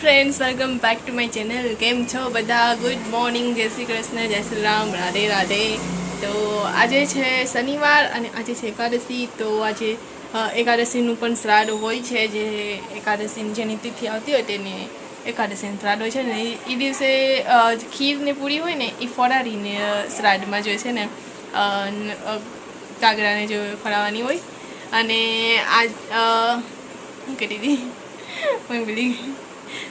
Friends welcome back to my channel કેમ છો બધા? ગુડ મોર્નિંગ જય શ્રી કૃષ્ણ, જય શ્રી રામ, રાધે રાધે. તો આજે છે શનિવાર અને આજે છે એકાદશી. તો આજે એકાદશીનું પણ શ્રાદ્ધ હોય છે. જે એકાદશીની જેની તિથિ આવતી હોય તેને એકાદશીનું શ્રાદ્ધ હોય છે. ને એ- દિવસે ખીરને પૂરી હોય ને એ ફરારીને શ્રાદ્ધમાં જોઈએ છે ને કાગરાને જો ફરાવાની હોય. અને આ શું કહેતી હતી? હું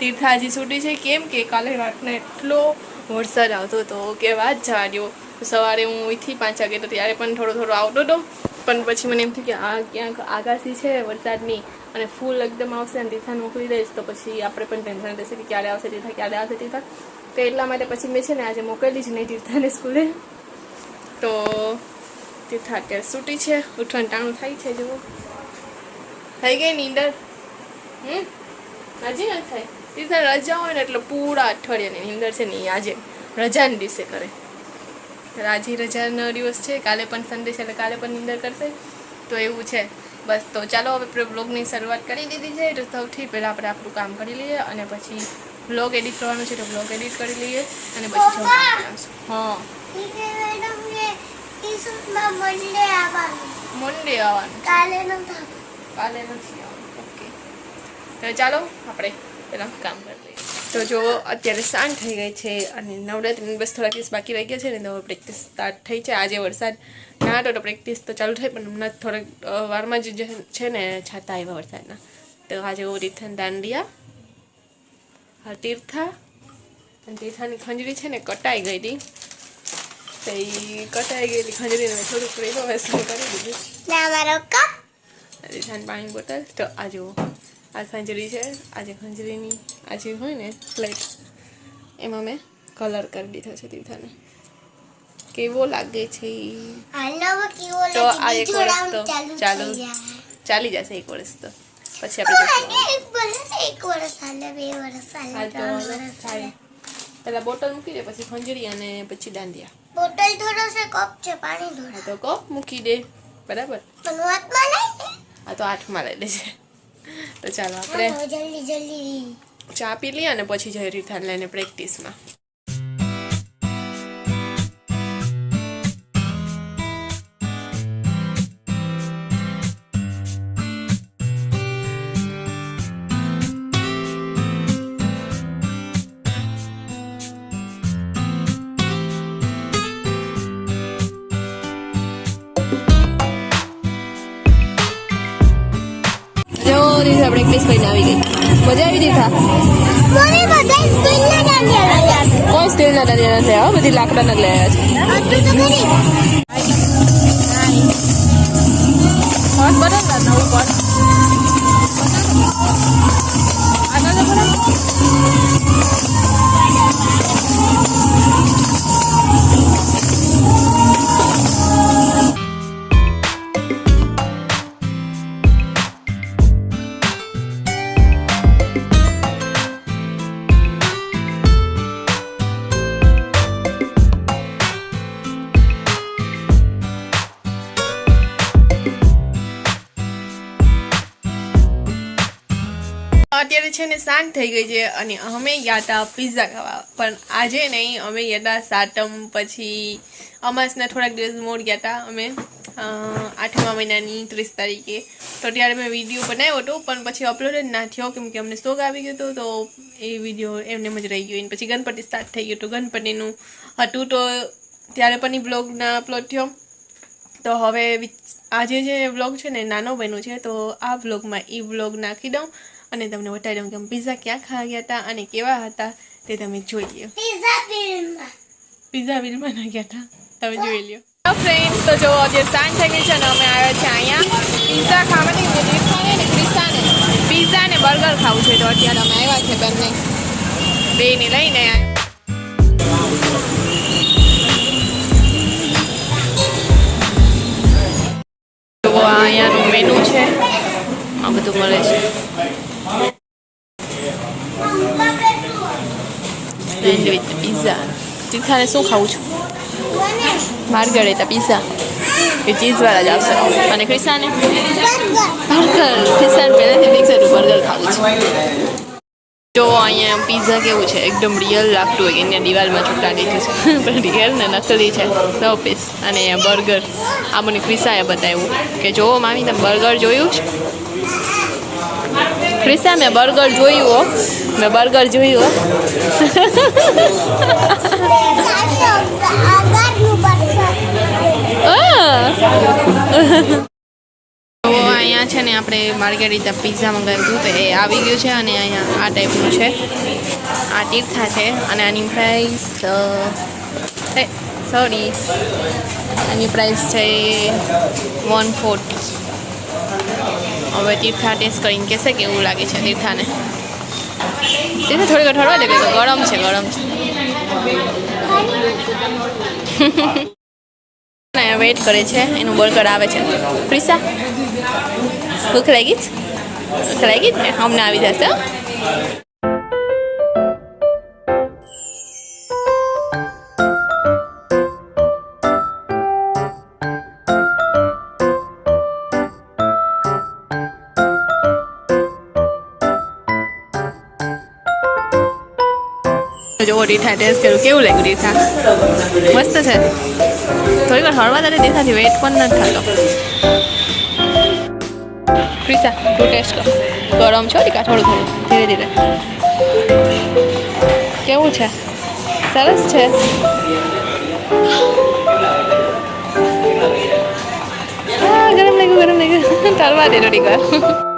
તીર્થાજી છૂટી છે. કેમ કે કાલે રાતને એટલો વરસાદ આવતો હતો કે વાત જવા દો સવારે હું અહીંથી પાંચ વાગે તો ત્યારે પણ થોડો થોડો આવતો હતો પણ પછી મને એમ થયું કે આ ક્યાંક આગાસી છે વરસાદની અને ફૂલ એકદમ આવશે અને તીર્થાને મોકલી દઈશ. તો પછી આપણે પણ ટેન્શન રહેશે કે ક્યારે આવશે તીર્થા ક્યારે આવશે તીર્થા તો એટલા માટે પછી મેં છે ને આજે મોકલી જ નહીં તીર્થાને સ્કૂલે. તો તીર્થા અત્યારે છૂટી છે. ઉઠવાનું ટાણું થાય છે, જુઓ. થઈ ગઈ નીંદર? હમ? હજી નથી થાય? તીર્થા રજા હોય ને એટલે પૂરા અઠવાડિયાની નીંદર છે ને આજે રજાના દિવસે કરે. આજે રજાનો દિવસ છે કાલે પણ સન્ડે છે એટલે કાલે પણ નીંદર કરશે. તો એવું છે. બસ તો ચાલો હવે બ્લોગની શરૂઆત કરી દીધી છે. તો સૌથી પહેલાં આપણે આપણું કામ કરી લઈએ અને પછી બ્લોગ એડિટ કરવાનું છે તો બ્લોગ એડિટ કરી લઈએ અને પછી. હા. મંડે આવવાનું. કાલે કાલે નથી આવવાનું. ઓકે તો ચાલો આપણે પહેલાં કામ કરી લઈએ. તો જો અત્યારે સાંજ થઈ ગઈ છે અને નવરાત્રિની બસ થોડા દિવસ બાકી રહી ગયા છે ને તો પ્રેક્ટિસ સ્ટાર્ટ થઈ છે. આજે વરસાદ ના હતો તો પ્રેક્ટિસ તો ચાલુ થઈ પણ હમણાં થોડાક વારમાં જ જે છે ને છાતા આવ્યા વરસાદના. તો આજે ઓરિથન દાંડિયા હા તીર્થા અને તીર્થાની ખંજરી છે ને કટાઈ ગઈ હતી. તો એ કટાઈ ગયેલી ખંજરીને મેં થોડુંક રિનોવેશન કરી દીધું. ને અમારો પાણી બોટલ તો આ જુઓ. આ ખંજરી છે. આજે ખંજરીની આજે હોય ને પ્લેટ એમાં મેં કલર કરી દીધો છે તીર્થાને. કેવો લાગે છે તો? આ એક વર્ષ તો ચાલુ ચાલુ જશે એક વર્ષ તો. પછી આપણે પેલા બોટલ મૂકી દે પછી ખંજરી અને પછી દાંડિયા. બોટલ થોડો છે કપ છે પાણી થોડો. તો કપ મૂકી દે. બરાબર? પણ વાતમાં લઈ આ તો આઠમાં લઈ લેશે તો ચાલો આપણે જલ્દી જલ્દી. ચા પી લઈએ અને પછી જઈ રીઠાન લઈને પ્રેક્ટિસમાં જો આપણે પ્રેક્ટિસ કરીને આવી ગઈ મજા આવી થા? કોઈ સ્ટીલના દાંડિયા નથી આવ્યા બધી લાકડાના જ લઈ આવ્યા છે. અત્યારે છે ને સાંજ થઈ ગઈ છે અને અમે ગયા હતા પિઝા ખાવા. પણ આજે નહીં, અમે ગયા હતા સાતમ પછી અમાસના થોડાક દિવસ મોડ ગયા હતા અમે આઠમા મહિનાની ત્રીસ તારીખે. તો ત્યારે મેં વીડિયો બનાવ્યો હતો, પણ પછી અપલોડ જ ના થયો, કેમ કે અમને શોખ આવી ગયો હતો, તો એ વીડિયો એમને જ રહી ગયો. અને પછી ગણપતિ સ્ટાર્ટ થઈ ગયો હતો. ગણપતિનું હતું તો ત્યારે પણ એ બ્લોગ ના અપલોડ થયો. તો હવે આજે જે વ્લોગ છે ને, નાનો બન્યો છે, તો આ વ્લોગમાં એ વ્લોગ નાખી દઉં. અને તમને બતાવી દઉં કે અમે પિઝા ક્યાં ખાવા ગયા હતા અને કેવા હતા તે તમે જોઈ લ્યો. પિઝા વિલમાં ના ગયા હતા. તમે જોઈ લ્યો. ફ્રેન્ડ્સ તો જો અત્યારે સાંજ થઈ ગઈ છે ને અમે આવ્યા છે અહીંયા. પિઝા ખાવાની રીફાને ને ક્રિસાને પિઝા ને બર્ગર ખાવું છે. તો અત્યારે અમે આવ્યા છે બંને. બેને લઈને આવ્યા અહીંયાનું મેનુ છે. આ બધું મળે છે. સેન્ડવિચ પીઝા તીખાને શું ખાવું છું? માર્ગરેટા પીઝા એ ચીઝવાળા જ આવશે. અને ક્રિસાને બર્ગર ક્રિસાને પહેલાંથી મિક્સર બર્ગર ખાવું છે. જો અહીંયા પીઝા કેવું છે? એકદમ રિયલ લાગતું હોય એને દિવાલમાં ચોટાડી છે. પણ રિયલ ને નકલી છે. સો પીસ અને બર્ગર આ મને ક્રિસાએ બતાવ્યું કે જો મામી, તમે બર્ગર જોયું છે ક્રિસા મેં બર્ગર જોયું હો. મેં બર્ગર જોયું હો. અહીંયા છે ને આપણે માર્કેટ રીતે પીઝા મંગાવ્યું હતું તો એ આવી ગયું છે અને અહીંયા આ ટાઈપનું છે. આ તીર્થા છે અને આની પ્રાઇસ સોરી આની પ્રાઇસ છે વન ફોર્ટી હવે તીર્થા ટેસ્ટ કરીને કહેશે કે એવું લાગે છે તીર્થાને. તીર્થા થોડીક ઠરવા દે કે ગરમ છે ગરમ છે. વેઇટ કરે છે, એનું બર્ગર આવે છે. પ્રિસા, ભૂખ લાગી જ? ભૂખ લાગી જ ને? હમણાં આવી જશે હો. જો રીઠા ટેસ્ટ કર્યું. કેવું લાગ્યું રીઠા મસ્ત છે. થોડીક વાર હળવા તારે દેખાથી વેટ પણ નથી થતો. ક્રિસા તું ટેસ્ટ કર. ગરમ છો રીકા? થોડું થોડું. ધીરે ધીરે. કેવું છે? સરસ છે? ગરમ લાગ્યું ગરમ લાગ્યું. ચાલવા દે થોડીક વાર.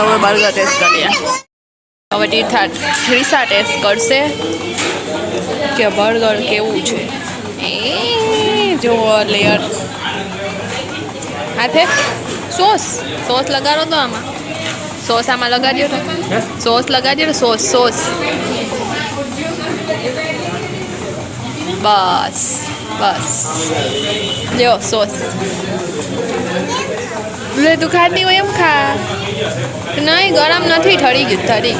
હવે બર્ગર ટેસ્ટ કરીએ હવે ટીઠા થ્રીસા ટેસ્ટ કરશે. કે બર્ગર કેવું છે? એ જો લેયર હાથે સોસ. સોસ લગાડો તો આમાં. સોસ આમાં લગાડ્યો તો. સોસ લગાડ્યો તો સોસ સોસ. બસ બસ. લ્યો સોસ. લે, તું ખાતી હોય એમ ખા. નહીં, ગરમ નથી, ઠરી ગયું, ઠરી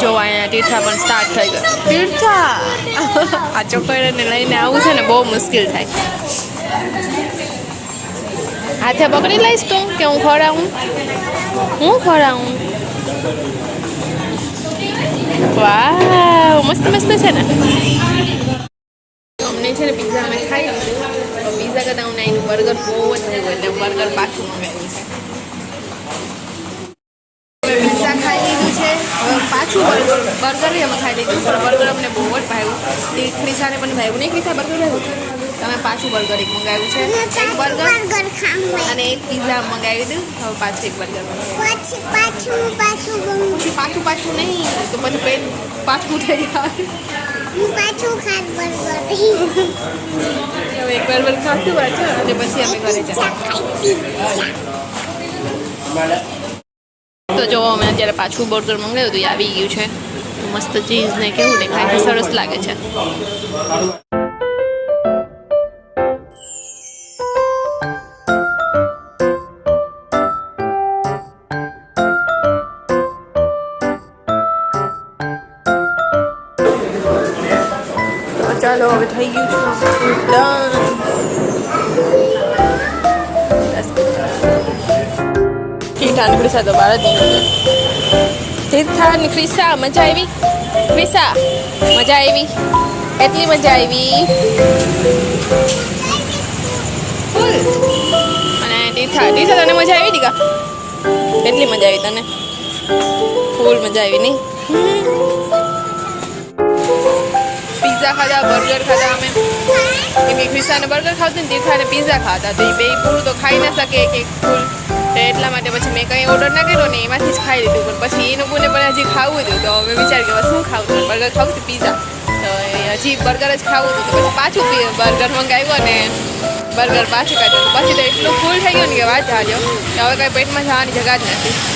જો, અહીંયા તીર્થા પણ સ્ટાર્ટ થઈ ગયો. તીર્થા આ ચોકડીને લઈને આવું છે ને, બહુ મુશ્કેલ થાય. હાથે પકડી લઈશ તું, કે હું ખોરાવું હું ખોરાવું વાહ મસ્ત મસ્ત છે ને. છે ને પિઝા મેં ખાઈ લીધું. તો પિઝા કરતાં હું એનું બર્ગર બહુ જ થયું એટલે બર્ગર પાછું મંગાવ્યું છે. હવે ખાઈ લીધું છે. પાછું બર્ગર બર્ગર બી અમે ખાઈ લીધું પણ બર્ગર અમને બહુ જ ભાવ્યું. તે ક્રિસાને પણ ભાવ્યું. નહીં ક્રિસા બર્ગર ભાવ્યું? તમે પાછું બર્ગર એક મંગાવ્યું છે. એક બર્ગર બર્ગર અને એક પિઝા મંગાવી દીધું. હવે પાછું એક બર્ગર પછી પાછું પાછું પાછું પાછું નહીં તો પછી પેટ પાછું થઈ જાય. હું પાછું ખાત બર્ગર હવે એક બર્ગર ખાતું પાછું અને પછી અમે ઘરે જઈએ તો જો અમે અત્યારે પાછું બર્ગર મંગાવ્યું હતું એ આવી ગયું છે. મસ્ત ચીઝ ને કેવું દેખાય છે સરસ લાગે છે. ચાલો હવે થઈ ગયું છે. ક્રિસા તો બહાર જ નીકળી તીર્થા ક્રિસા, મજા આવી? ક્રિસા, મજા આવી? એટલી મજા આવી? અને તીર્થા તને મજા આવી, દીકા? એટલી મજા આવી તને? ફૂલ મજા આવી, નહીં? પિઝા ખાધા, બર્ગર ખાધા અમે. કેમ કે ક્રિસાને બર્ગર ખાવતું ને તીર્થાને પીઝા ખાતા તો એ બે પૂરું તો ખાઈ ના શકે એક એક ફૂલ. તો એટલા માટે પછી મેં કંઈ ઓર્ડર ના કર્યો ને એમાંથી જ ખાઈ લીધું. પણ પછી એ લોકોને પણ હજી ખાવું હતું. તો અમે વિચાર કે શું ખાવું? હતું બર્ગર ખાવું હતું, પીઝા. તો હજી બર્ગર જ ખાવું હતું. તો પછી પાછું બર્ગર મંગાવ્યું અને બર્ગર પાછું કાઢ્યું પછી તો એટલું ફૂલ થઈ ગયું ને કે વાત જાજો હવે કાંઈ પેટમાં જવાની જગા જ નથી.